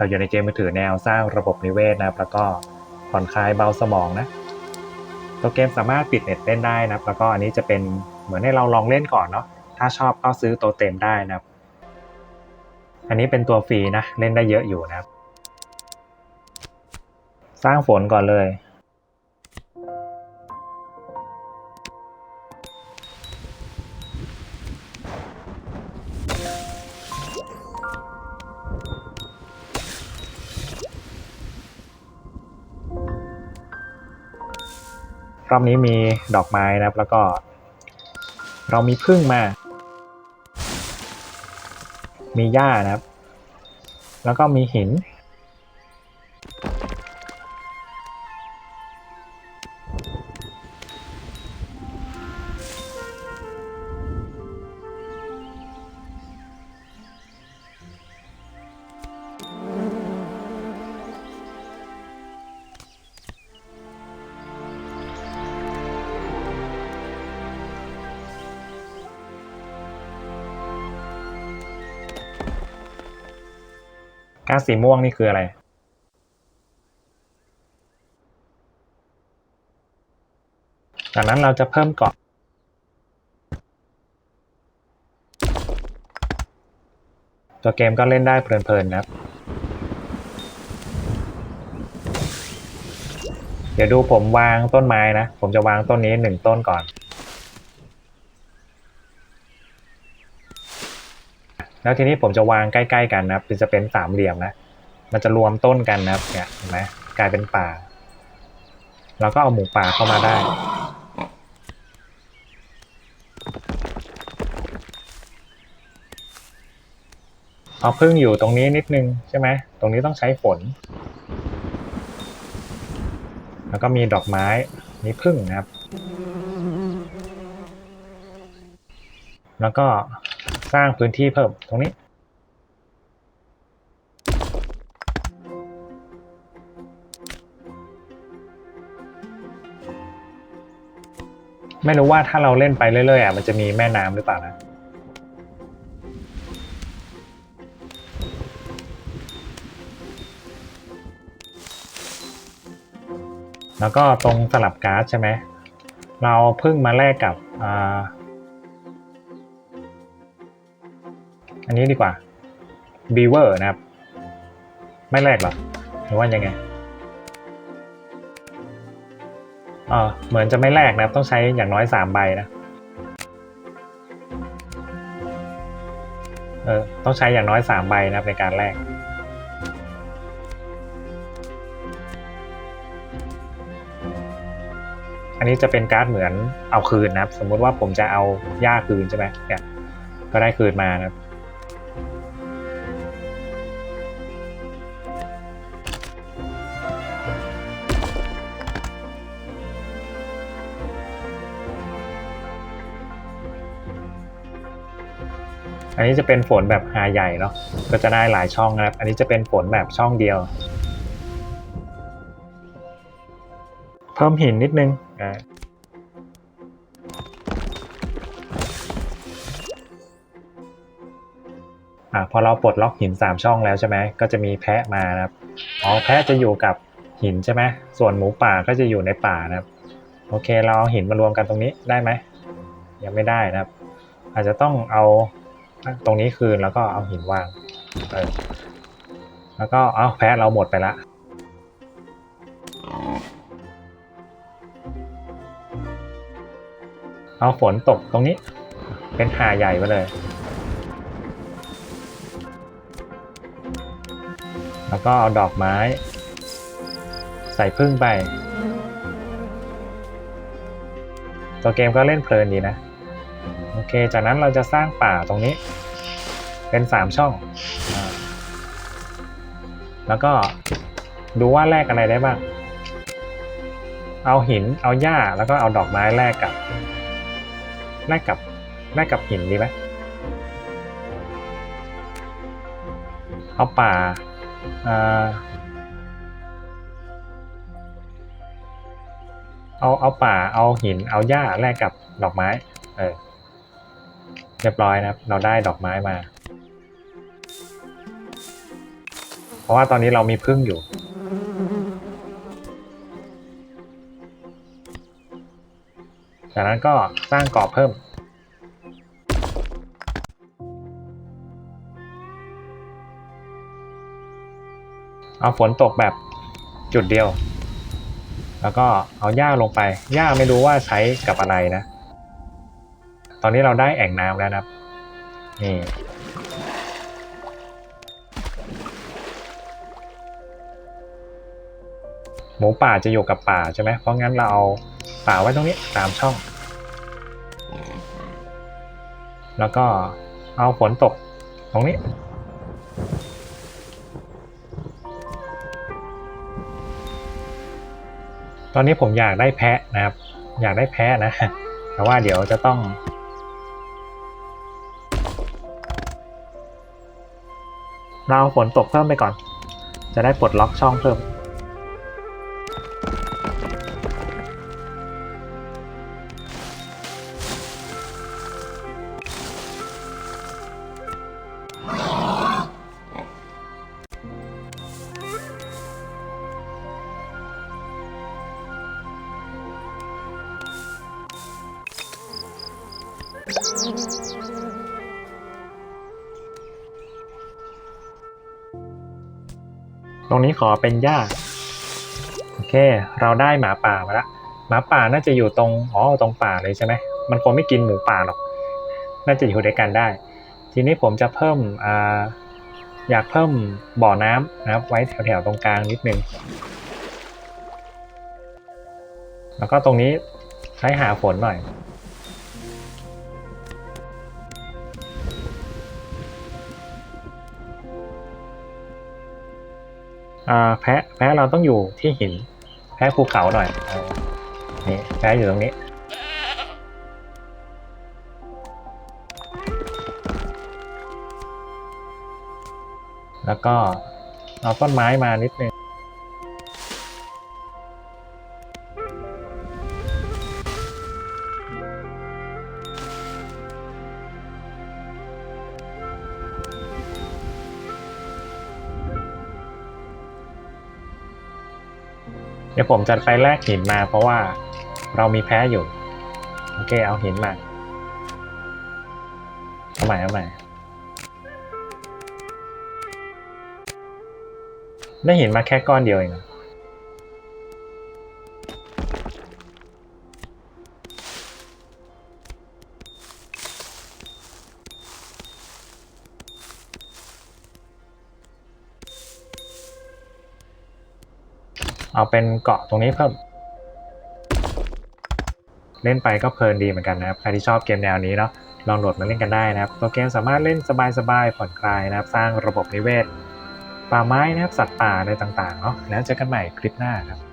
เราอยู่ในเกมมือถือแนวสร้างระบบนิเวศนะครับ แล้วก็ผ่อนคลายเบาสมองนะ ตัวเกมสามารถปิดเน็ตเล่นได้นะครับ แล้วก็อันนี้จะเป็นเหมือนให้เราลองเล่นก่อนเนาะ ถ้าชอบก็ซื้อตัวเต็มได้นะครับ อันนี้เป็นตัวฟรีนะ เล่นได้เยอะอยู่นะครับ สร้างฝนก่อนเลย รอบนี้มีดอกไม้นะครับ แล้วก็ เรามีพึ่งมา มีหญ้านะครับ แล้วก็มีหิน ก๊าซสีม่วงนี่คืออะไรจากนั้นเราจะเพิ่มเกาะตัวเกมก็เล่นได้เพลินๆนะครับ เดี๋ยวดูผมวางต้นไม้นะ ผมจะวางต้นนี้หนึ่งต้นก่อน แล้วทีนี้ผมจะวางใกล้ๆกันนะครับจะเป็นสามเหลี่ยมนะ มันจะรวมต้นกันนะครับเนี่ยเห็นไหมกลายเป็นป่าเราก็เอาหมูป่าเข้ามาได้ เอาพึ่งอยู่ตรงนี้นิดนึงใช่ไหม ตรงนี้ต้องใช้ฝน แล้วก็มีดอกไม้ มีพึ่งนะครับ แล้วก็ สร้างพื้นที่เพิ่มตรงนี้ ไม่รู้ว่าถ้าเราเล่นไปเรื่อยๆอะมันจะมีแม่น้ำหรือเปล่านะแล้วก็ตรงสลับการ์ดใช่ไหม เราเพิ่งมาแลกกับ อันนี้ดีกว่า beaver นะครับ ไม่แลกหรอหรือว่ายังไงอ๋อเหมือนจะไม่แลกนะครับ ต้องใช้อย่างน้อยสามใบนะเออต้องใช้อย่างน้อยสามใบนะครับในการแลกอันนี้จะเป็นการ์ดเหมือนเอาคืนนะครับ สมมุติว่าผมจะเอาหญ้าคืนใช่ไหมเนี่ยก็ได้คืนมานะครับ อันนี้จะเป็นฝนแบบหาใหญ่เนาะก็จะได้หลายช่องนะครับ อันนี้จะเป็นฝนแบบช่องเดียว เพิ่มหินนิดนึงอ่าอ่าพอเราปลดล็อกหินสามช่องแล้วใช่ไหมก็จะมีแพะมานะครับอ๋อแพะจะอยู่กับหินใช่ไหมส่วนหมูป่าก็จะอยู่ในป่านะครับ โอเคเราเอาหินมารวมกันตรงนี้ได้ไหมยังไม่ได้นะครับ อาจจะต้องเอา ตรงนี้คืนแล้วก็เอาหินวางเออแล้วก็เอาแพะเราหมดไปละเอาฝนตกตรงนี้ เป็นหาใหญ่ไปเลย แล้วก็เอาดอกไม้ ใส่พึ่งไป ตัวเกมก็เล่นเพลินดีนะ โอเค จากนั้นเราจะสร้างป่าตรงนี้ เป็นสามช่อง แล้วก็ดูว่าแลกอะไรได้บ้าง เอาหิน เอาหญ้า แล้วก็เอาดอกไม้แลกกับ แลกกับ แลกกับหินดีไหมเอาป่าอ่าเอาเอาป่าเอาหินเอาหญ้าแลกกับดอกไม้ เออ เรียบร้อยนะครับ เราได้ดอกไม้มาโอราะว่าตอนนี้เรามีพึ่งอยู่ จากนั้นก็สร้างเกาะเพิ่ม เอาฝนตกแบบจุดเดียว แล้วก็เอาหญ้าลงไป หญ้าไม่รู้ว่าใช้กับอะไรนะ ตอนนี้เราได้แอ่งน้ำแล้วนะครับ นี่ หมูป่าจะอยู่กับป่าใช่ไหม เพราะงั้นเราเอาป่าไว้ตรงนี้สามช่อง แล้วก็เอาฝนตกตรงนี้ตอนนี้ผมอยากได้แพะนะครับ อยากได้แพะนะ แต่ว่าเดี๋ยวจะต้อง เราเอาฝนตกเพิ่มไปก่อน จะได้ปลดล็อกช่องเพิ่ม ตรงนี้ขอเป็นหญ้าโอเค เราได้หมาป่ามาละหมาป่าน่าจะอยู่ตรงอ๋อตรงป่าเลยใช่ไหมมันคงไม่กินหมูป่าหรอก น่าจะอยู่ด้วยกันได้ ทีนี้ผมจะเพิ่มอ่าอยากเพิ่มบ่อน้ำนะครับ ไว้แถวๆตรงกลางนิดนึงแล้วก็ตรงนี้ใช้หาฝนหน่อย แพะแพะเราต้องอยู่ที่หิน แพะภูเขาหน่อยนี่แพะอยู่ตรงนี้แล้วก็เอาต้นไม้มานิดนึง ดี๋ยวผมจะไปแลกหินมาเพราะว่าเรามีแพ้อยู่ โอเคเอาหินมาเอาใหม่เอาใหม่ได้หินมาแค่ก้อนเดียวเอง เอาเป็นเกาะตรงนี้เพิ่ม เล่นไปก็เพลินดีเหมือนกันนะครับ ใครที่ชอบเกมแนวนี้เนาะลองโหลดมาเล่นกันได้นะครับ ตัวเกมสามารถเล่นสบายๆผ่อนคลายนะครับ สร้างระบบนิเวศ ป่าไม้นะครับสัตว์ป่าอะไรต่างๆเนาะแล้วเจอกันใหม่คลิปหน้าครับ